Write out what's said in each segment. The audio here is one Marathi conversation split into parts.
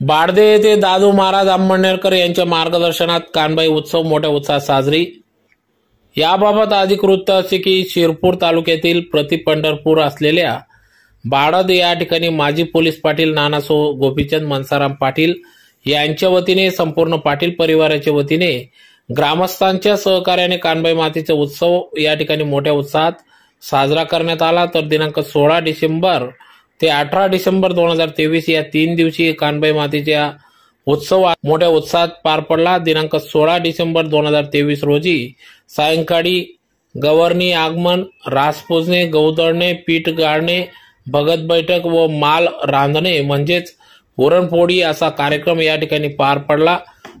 बाडदे येथे दादू महाराज आंबणनेरकर यांच्या मार्गदर्शनात कानबाई उत्सव मोठ्या उत्साहात साजरी. याबाबत अधिक वृत्त असे की शिरपूर तालुक्यातील प्रतिपंढरपूर असलेल्या बाडद या ठिकाणी माजी पोलीस पाटील नानासो गोपीचंद मनसाराम पाटील यांच्या वतीने संपूर्ण पाटील परिवाराच्या वतीने ग्रामस्थांच्या सहकार्याने कानबाई मातेचा उत्सव या ठिकाणी मोठ्या उत्साहात साजरा करण्यात आला. तर दिनांक सोळा डिसेंबर ते अठरा डिसेंबर दोन हजार तेवीस या तीन दिवसीय कानबाई मातेच्या उत्सव मोठ्या उत्साहात पार पडला. दिनांक सोळा डिसेंबर दोन हजार तेवीस रोजी सायंकाळी गवर्नी आगमन रासपोजणे गौदळणे पीठ गाळणे भगत बैठक व माल रांधणे म्हणजेच पुरणपोळी असा कार्यक्रम या ठिकाणी पार पडला.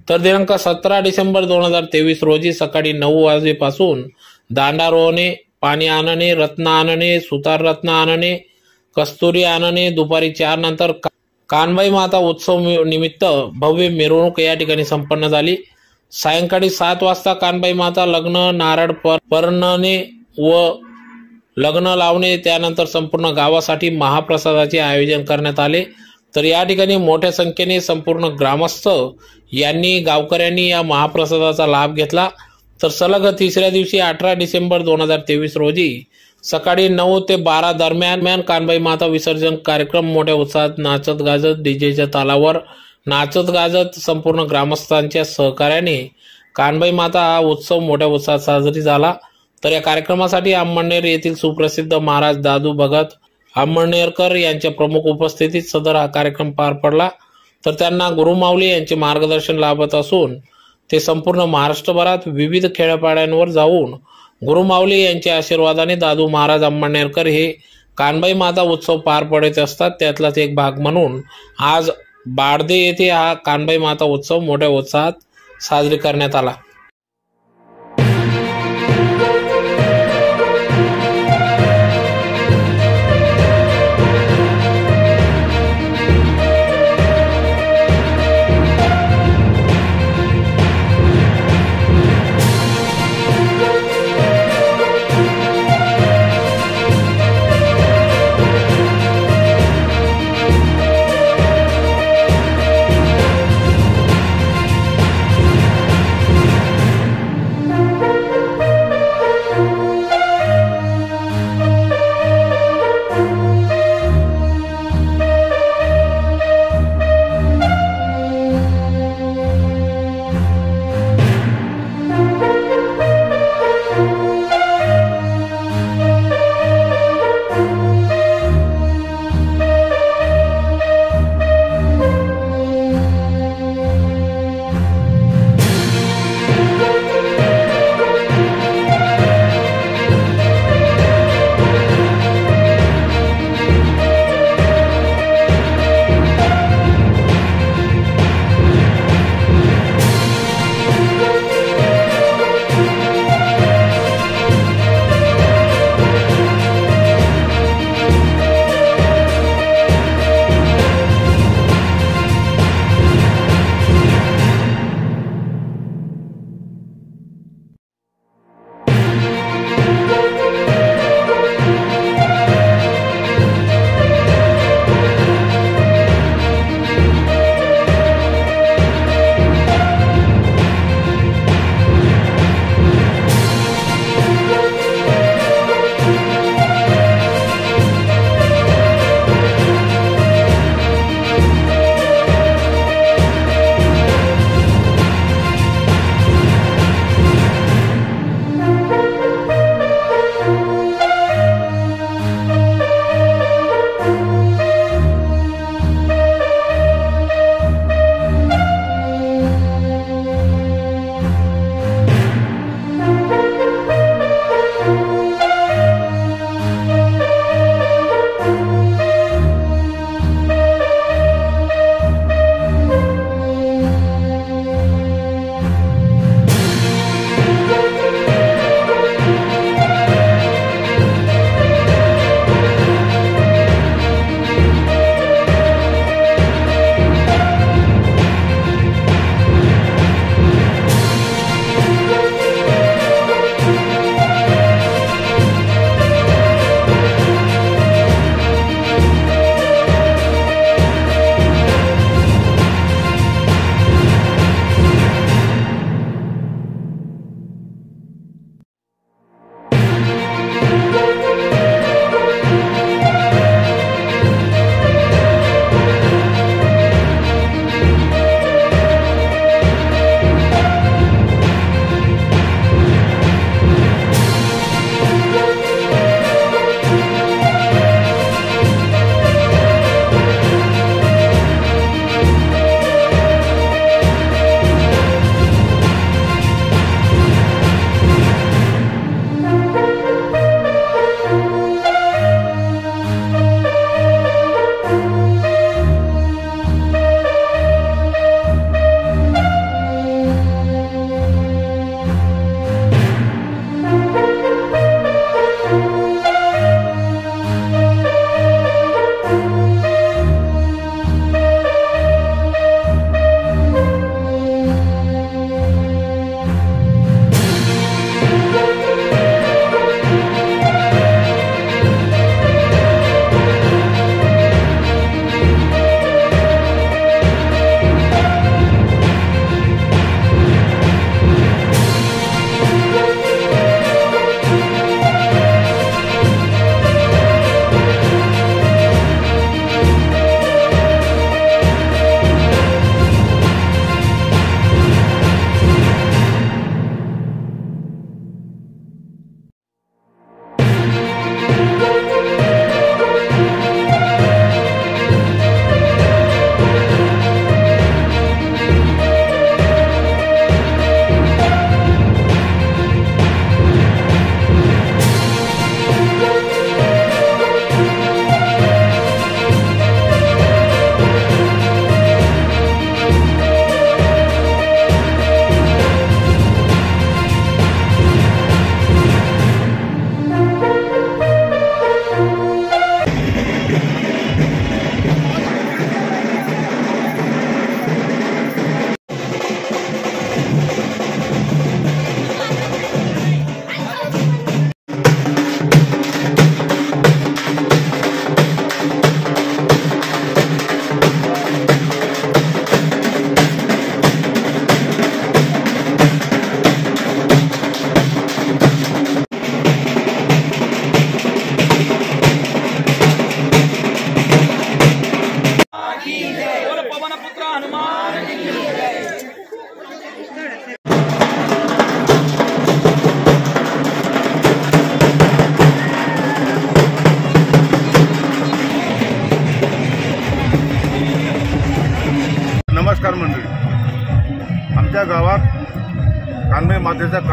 तर दिनांक सतरा डिसेंबर दोन हजार तेवीस रोजी सकाळी नऊ वाजेपासून दांडारोहणे पाणी आणणे रत्न आणणे सुतार रत्न आणणे कस्तुरी आणणे दुपारी चार नंतर कानबाई माता उत्सव निमित्त भव्य मिरवणूक या ठिकाणी संपन्न झाली. सायंकाळी सात वाजता कानबाई माता लग्न नारळ परणने पर्णने व लग्न लावणे त्यानंतर संपूर्ण गावासाठी महाप्रसादाचे आयोजन करण्यात आले. तर या ठिकाणी मोठ्या संख्येने संपूर्ण ग्रामस्थ यांनी गावकऱ्यांनी या महाप्रसादाचा लाभ घेतला. तर सलग तिसऱ्या दिवशी अठरा डिसेंबर दोन हजार तेवीस रोजी सकाळी नऊ ते बारा दरम्यान कानबाई माता विसर्जन कार्यक्रम मोठ्या उत्साहात नाचत गाजत डीजेच्या तालावर नाचत गाजत संपूर्ण ग्रामस्थांच्या सहकार्याने कानबाई माता हा उत्सव मोठ्या उत्साहात साजरी झाला. तर या कार्यक्रमासाठी आंबणनेर येथील सुप्रसिद्ध महाराज दादू भगत आंबणनेरकर यांच्या प्रमुख उपस्थितीत सदर हा कार्यक्रम पार पडला. तर त्यांना गुरुमावली यांचे मार्गदर्शन लाभत असून ते संपूर्ण महाराष्ट्रभरात विविध खेड्यापाड्यांवर जाऊन गुरुमाऊली यांच्या आशीर्वादाने दादू महाराज अंमळनेरकर हे कानबाई माता उत्सव पार पडत असतात. त्यातलाच एक भाग म्हणून आज बाडदे येथे हा कानबाई माता उत्सव मोठ्या उत्साहात साजरी करण्यात आला.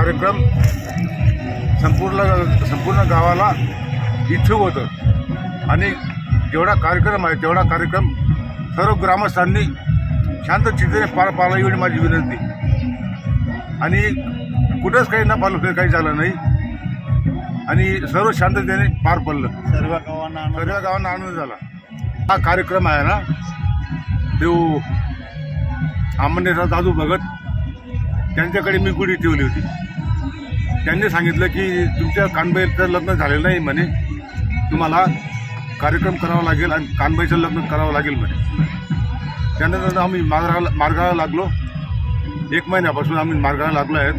कार्यक्रम संपूर्ण संपूर्ण गावाला इच्छुक होतं. आणि जेवढा कार्यक्रम आहे तेवढा कार्यक्रम सर्व ग्रामस्थांनी शांत चितेने पार पाडला एवढी माझी विनंती. आणि कुठंच काही न पाडलं काही झालं नाही. आणि सर्व शांततेने पार पडलं. सर्व गावांना सर्व गावांना आनंद झाला. हा कार्यक्रम आहे ना देव आमनेराव दादू भगत त्यांच्याकडे मी गुढी ठेवली होती. त्यांनी सांगितलं की तुमच्या कानबाईचं लग्न झालेलं नाही म्हणे. तुम्हाला कार्यक्रम करावा लागेल आणि कानबाईचं लग्न करावं लागेल म्हणे. त्यानंतर आम्ही मार्गाला मार्गाला लागलो. एक महिन्यापासून आम्ही मार्गाला लागलो आहेत.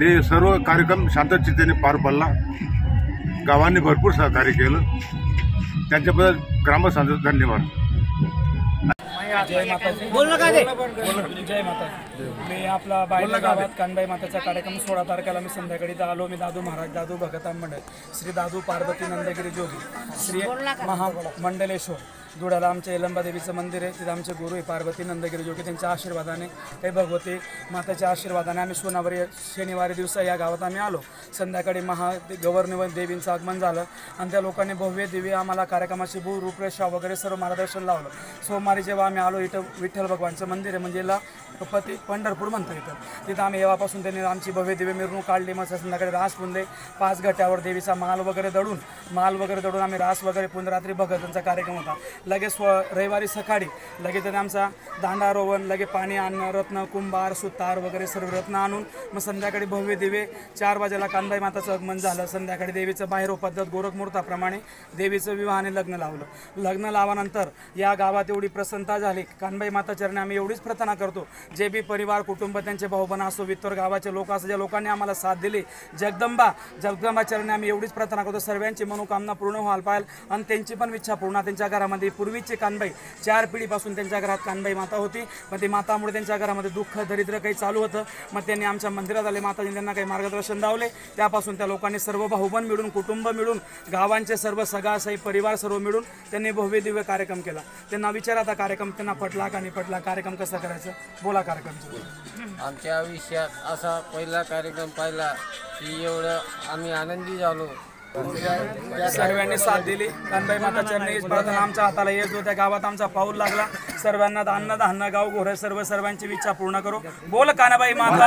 ते सर्व कार्यक्रम शांतचित्तेने पार पडला. गावांनी भरपूर सहकार्य केलं. त्यांच्याबद्दल ग्रामस्थांचं धन्यवाद. जय माताजी बोल नका जय माताजी मी आपला बायला गावात कानबाई माताचा कार्यक्रम सोळा तारखेला मी संध्याकाळी इथं आलो मी दादू महाराज दादू भगतान मंडळ श्री दादू पार्वती नंदगिरी जोगी श्री महामंडलेश्वर धुळ्याला आमच्या यलंबादेवीचं मंदिर आहे तिथं आमचे गुरु आहे पार्वती नंदगिरी जोगी त्यांच्या आशीर्वादाने हे भगवती माताच्या आशीर्वादाने आम्ही सोनावारी शनिवारी दिवसा या गावात आम्ही आलो. संध्याकाळी महा गव्हर्नर देवींचं आगमन झालं आणि त्या लोकांनी भव्य दिव्य आम्हाला कार्यक्रमाची भू रूपरेषा वगैरे सर्व मार्गदर्शन लावलं. सोमवारी जेव्हा आम्ही आलो इथं विठ्ठल भगवानचं मंदिर आहे म्हणजे याला पती पंढरपूर म्हणतो इथं. तिथं आम्ही येवापासून त्यांनी आमची भव्य दिव्य मिरवणूक काढली मग संध्याकाळी रास पुंदे पाच गट्यावर देवीचा माल वगैरे दडून माल वगैरे दडून आम्ही रास वगैरे पुनरात्री भगतांचा कार्यक्रम होता. लगेच स्व रविवारी सकाळी लगेच त्याने आमचा दांडा रोवण लगे पाणी आणणं रत्न कुंभार सुतार वगैरे सर्व रत्न आणून मग संध्याकाळी भव्य दिवे चार वाजेला कानबाई माताचं आगमन झालं. संध्याकाळी देवीचं बाहेर पद्धत गोरखमुहूर्ताप्रमाणे देवीचं विवाहाने लग्न लावलं. लग्न लावानंतर या गावात एवढी प्रसन्नता झाली. कानबाई माता चरणी आम्ही एवढीच प्रार्थना करतो. जे बी परिवार कुटुंब त्यांचे भाऊबंद असो वित्तर गावाचे लोक असो ज्या लोकांनी आम्हाला साथ दिली जगदंबा जगदंबा चरणी आम्ही एवढीच प्रार्थना करतो. सर्वांची मनोकामना पूर्ण व्हायला पाहिजे आणि त्यांची पण इच्छा पूर्ण त्यांच्या घरामध्ये पूर्वीचे कानबाई. चार पिढीपासून त्यांच्या घरात कानबाई माता होती. मग ती मातामुळे त्यांच्या घरामध्ये दुःख दरिद्र काही चालू होतं. मग त्यांनी आमच्या मंदिरात आले. माताजी त्यांना काही मार्गदर्शन लावले. त्यापासून त्या लोकांनी सर्व भाऊबंद मिळून कुटुंब मिळून गावांचे सर्व सगासाई परिवार सर्व मिळून त्यांनी भव्य दिव्य कार्यक्रम केला. त्यांना विचारा आता कार्यक्रम त्यांना पटला का नाही पटला? कार्यक्रम कसा करायचं? बोला कार्यक्रम. आमच्या आयुष्यात असा पहिला कार्यक्रम पाहिला की एवढं आम्ही आनंदी झालो. सर्वांनी साथ दिली. कानबाई माता चरणी प्रार्थना आमच्या हाताला येत होत्या. गावात आमचा पाऊल लागला. सर्वांना धान्य धान्य गाव घोर सर्व सर्वांची इच्छा पूर्ण करू. बोल कानाबाई माता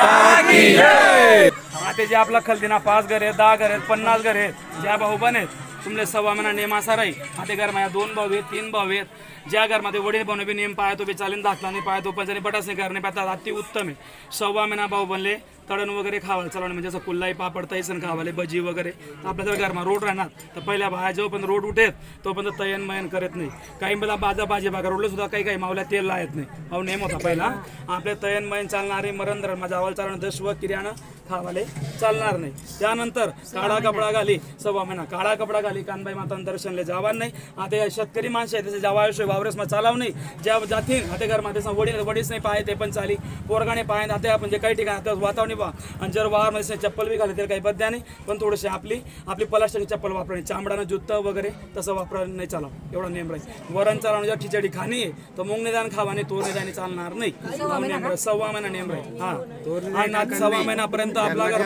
आता जे आपला खलदिना पाच घर आहेत दहा घर आहेत पन्नास घर आहेत. ज्या भाऊ बन आहेत तुमले सव्वा महिना नेमासा राही आता घर माझ्या दोन भाऊ आहेत तीन भाऊ आहेत. ज्या घरमध्ये वडील भाऊ बी नेम पाहतो बी चालेल दाखला नाही पाहतो पण जरी बटासे घर नाही पाहतात अति उत्तम आहे. सव्वा महिना भाऊ बनले. तळण वगैरे खावायला चालवणे म्हणजे असं कुल्लाई पापड तैसन खावाले भजी वगैरे. तर आपल्या जर घरमा रोड राहणार. तर पहिल्या बाया जेव्हा पण रोड उठेत तोपर्यंत तयन मयन करत नाही. काही मला बाजा भाजी भागा रोडला सुद्धा काही काही मावल्या तेल लायत नाही. भाऊ नेम होता पहिला. आपल्या तयन मयन चालणारे मरण धरण माझ्या आवाल चालणं दश किराणा खावाले चालणार नाही. त्यानंतर काळा कपडा घाली सव्वा महिना. काळा कपडा घाली कानबाई माता दर्शनले जावा नाही. आता या शेतकरी माणसं आहे त्याचे जावायशोय वावरस मग चालाव नाही. ज्या जातील आता घरमध्ये वडील वडीच नाही पाहे ते पण चाली. पोरगाने पाहे आता म्हणजे काही ठिकाणी आता बा आणि जर वारमध्ये चप्पल बी तर काही बद्या नाही. पण थोडीशी आपली आपली प्लास्टिकची चप्पल वापरायची. चामडानं जुतं वगैरे तसं वापरा नाही चाला एवढा नेम राहील. वरण चालवणं जर खिचडी खाणी तर मुंग निदान खावा नाही तोर निदान चालणार नाही. हा नेम राहील. सव्वा महिना नेम राहील. हा. आणि सव्वा महिन्यापर्यंत आपला घर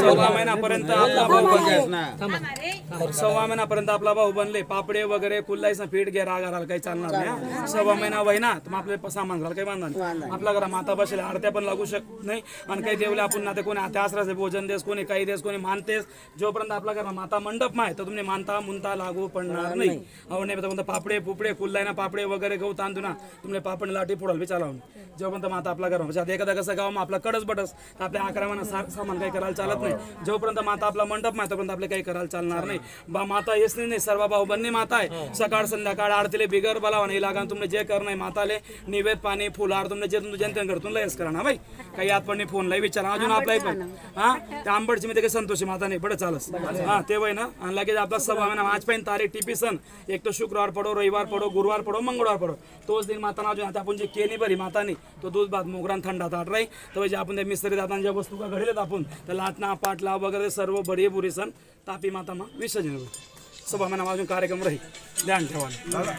सव्वा महिन्यापर्यंत आपला भाऊ बनले सव्वा महिन्यापर्यंत आपला भाऊ बनले. पापडे वगैरे कुल्लाईचा पीठ घे राग राहिला काही चालणार नाही. सव्वा महिना वहिना तर मग आपले सामान झालं काही बांधणार नाही. आपल्या घरा माता बसले आरत्या पण लागू शकत नाही. आणि काही देवले आपण ना ते कोणी आता आसराचे भोजन देस कोणी काही देस कोणी मानतेस. जोपर्यंत आपल्या घरा माता मंडप माय तर तुम्ही मानता मुनता लागू पडणार नाही. अहो नाही तर पापडे पुपडे कुल्लाईना पापडे वगैरे गहू तांदूळ ना तुम्ही पापड लाटी फोडाल बी चालावून जोपर्यंत माता आपल्या घरा म्हणजे एखादा कसं गाव मग आपला कडच बटस तर आपल्या अकरा सामान काही करायला चालत नाही. जोपर्यंत माता आपला मंडप माय तोपर्यंत आपले काही करायला चालणार नाही. बा माता येस नाही सर्व भाऊ बन्नी माता आहे. सकाळ संध्याकाळ आरतीले बिगर बलावा नाही लागा तुम्ही जे करणार माताले निवेद पाणी फुलार तुमने जे तुमच्या जनतेन घरतून लयच करा ना बाई. काही आत पण फोन लाई विचारा अजून आपलाही पण. हा? त्या आंबडची मध्ये काही संतोषी माता नाही बडं चालस. हा ते वय ना आणि लगेच आपला सभा महिना आज पण तारीख टिपी सण. एक तो शुक्रवार पडो रविवार पडो गुरुवार पडो मंगळवार पडो. तोच दिन माता अजून आता आपण जे केली बरी मातानी तो दूध भात मोगरान थंडा ताट राही तर जे आपण त्या मिस्त्री दातांच्या ज्या वस्तू का घडलेत आपण तर लाटणा पाटला वगैरे सर्व बडी बुरी सण. तापी माता मग विसर्जन. सभा महिना अजून कार्यक्रम राहील. ध्यान ठेवा.